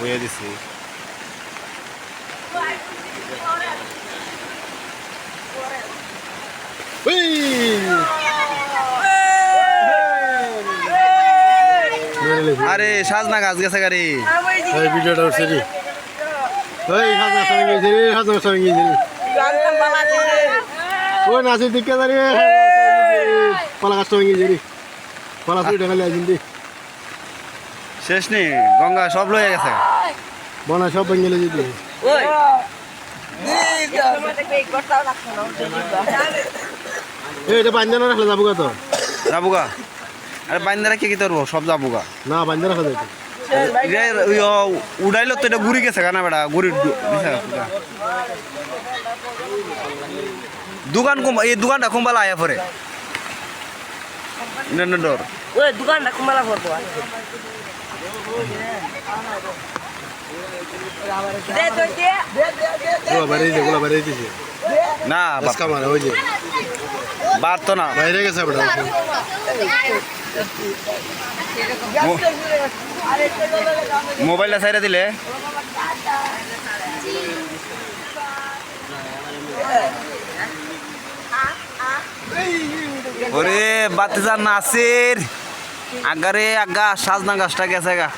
হয়ে দিছি আরে সাজনা গাছ গেছে গাড়ি ওই ভিডিওটা উঠছে রে ওই হাজার সঙ্গে গেছে রে হাজার সঙ্গে গেছে রে ওই নাচের দিকে দাঁড়িয়ে পালা কাজ সঙ্গে গেছে রে। পালা তুই ঢাকালে আছেন শেষ নেই গঙ্গা সব লয়ে গেছে। বনা সব বেঙ্গলে এই এটা বাঞ্জানা রাখলে যাব তো? যাবুগা। আরে বাইন্দারা কি কি করব সব যাবুগা। না বাঞ্জা রাখা যাবে উড়াইলো তো এটা ঘুরি গেছে কানা বেড়া? ঘুরি দোকান কম এই দোকানটা কুম্বালা আয়া পরে। ডর ওই দোকানটা কুমালা করব দে তো দে। গোলা বাইরে দিয়েছে গোলা বাইরে দিয়েছে না বার তো না। বাইরে গেছে মোবাইলটা সাইডে দিলে। ওরে বাতিজার নাসির। আগারে আগা সাজনা গাছটা গেছে গা।